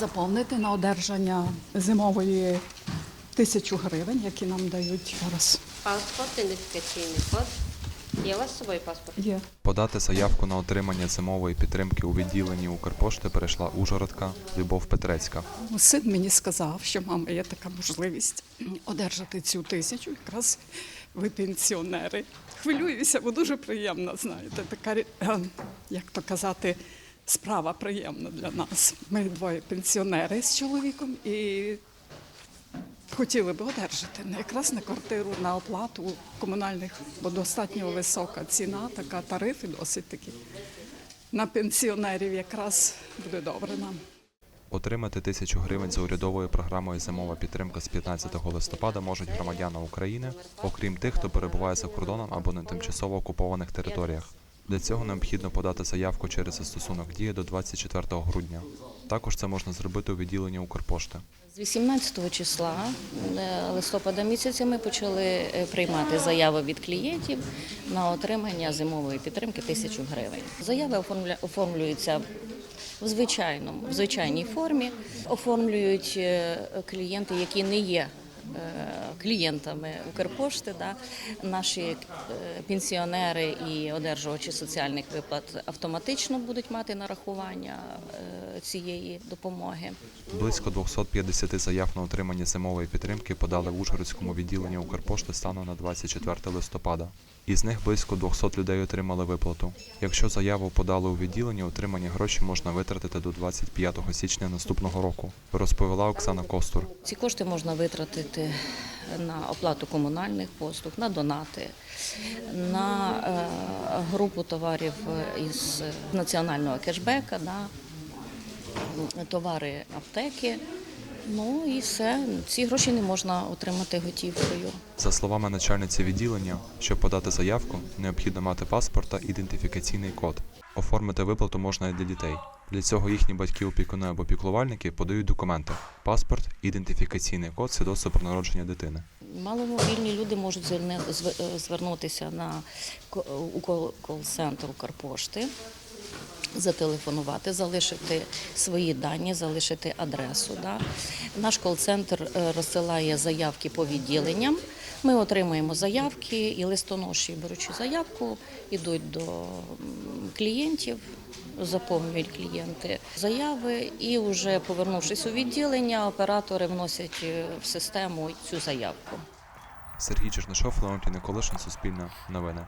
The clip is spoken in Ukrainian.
заповнити на одержання зимової тисячу гривень, які нам дають зараз. Паспорт, ідентифікаційний код. Є у вас з собою паспорт? Є. Подати заявку на отримання зимової підтримки у відділенні Укрпошти перейшла Ужгородка Любов Петрецька. Син мені сказав, що мама є така можливість одержати цю тисячу. Якраз ви пенсіонери. Хвилююся, бо дуже приємно, знаєте, така, е, як то казати, справа приємна для нас. Ми двоє пенсіонери з чоловіком і хотіли би одержати якраз на квартиру, на оплату комунальних, бо достатньо висока ціна, така тарифи досить такі. На пенсіонерів якраз буде добре нам. Отримати тисячу гривень за урядовою програмою Зимова підтримка з 15 листопада можуть громадяни України, окрім тих, хто перебуває за кордоном або на тимчасово окупованих територіях. Для цього необхідно подати заявку через застосунок дії до 24 грудня. Також це можна зробити у відділенні Укрпошти. З 18 числа е, листопада місяця ми почали е, приймати заяви від клієнтів на отримання зимової підтримки тисячу гривень. Заяви оформлюються в звичайному, в звичайній формі. Оформлюють е, клієнти, які не є клієнтами Укрпошти. Да. Наші е, пенсіонери і одержувачі соціальних виплат автоматично будуть мати нарахування е, цієї допомоги. Близько 250 заяв на отримання зимової підтримки подали в Ужгородському відділенні Укрпошти станом на 24 листопада. Із них близько 200 людей отримали виплату. Якщо заяву подали у відділенні, отримані гроші можна витратити до 25 січня наступного року, розповіла Оксана Костур. Ці кошти можна витратити на оплату комунальних послуг, на донати, на е, групу товарів із національного кешбека, на товари аптеки. Ну і все. Ці гроші не можна отримати готівкою. За словами начальниці відділення, щоб подати заявку, необхідно мати паспорт та ідентифікаційний код. Оформити виплату можна і для дітей. Для цього їхні батьки, опікуни або піклувальники подають документи: паспорт, ідентифікаційний код, свідоцтво про народження дитини. Маломобільні люди можуть е, звернутися на кол-центр Укрпошти, зателефонувати, залишити свої дані, залишити адресу. Да. Наш кол-центр е, розсилає заявки по відділенням. Ми отримуємо заявки і листоноші, беручи заявку, йдуть до клієнтів. Заповнюють клієнти заяви, і вже повернувшись у відділення, оператори вносять е, в систему цю заявку. Сергій Чернишов, Леонтій Николишин, Суспільне новини.